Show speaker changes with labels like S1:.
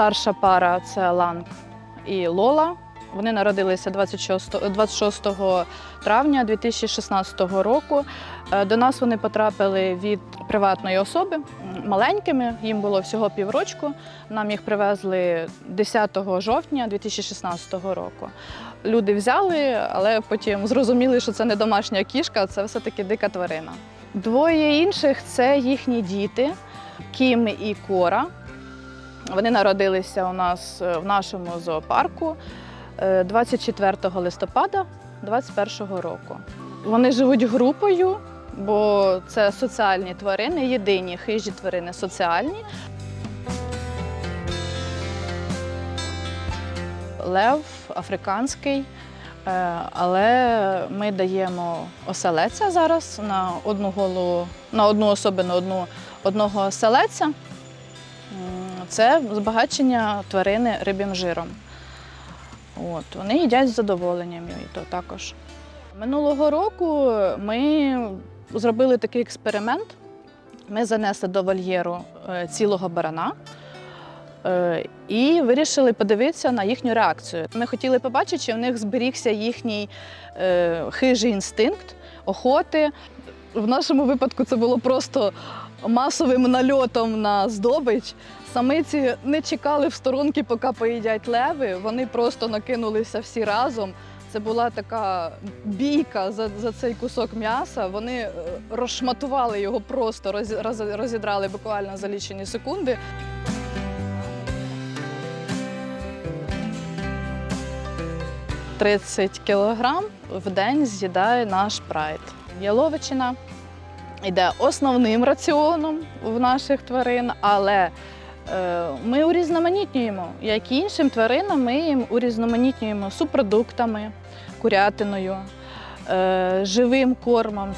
S1: старша пара це Ланг і Лола. Вони народилися 26, 26 травня 2016 року. Е, До нас вони потрапили від приватної особи маленькими. Їм було всього піврочку. Нам їх привезли 10 жовтня 2016 року. Люди взяли, але потім зрозуміли, що це не домашня кішка, це все-таки дика тварина. Двоє інших це їхні діти Кім і Кора. Вони народилися у нас е, в нашому зоопарку е, 24 листопада 2021 року. Вони живуть групою, бо це соціальні тварини, єдині хижі тварини соціальні. Лев африканський, е, але ми даємо оселеця зараз на одну голову, на одну особу, на одну, одного оселеця. Це збагачення тварини риб'ям жиром. От, вони їдять з задоволенням і то також. Минулого року ми зробили такий експеримент. Ми занесли до вольєру е, цілого барана е, і вирішили подивитися на їхню реакцію. Ми хотіли побачити, чи в них зберігся їхній е, хижий інстинкт охоти. В нашому випадку це було просто масовим нальотом на здобич. Самиці не чекали в сторонки, поки поїдять леви. Вони просто накинулися всі разом. Це була така бійка за, за цей кусок м'яса. Вони е, розшматували його просто, роз, роз, розідрали буквально за лічені секунди. «30 кілограм в день з'їдає наш прайд. Яловичина йде основним раціоном в наших тварин, але е, ми урізноманітнюємо, як і іншим тваринам, ми їм урізноманітнюємо супродуктами, курятиною, е, живим кормом.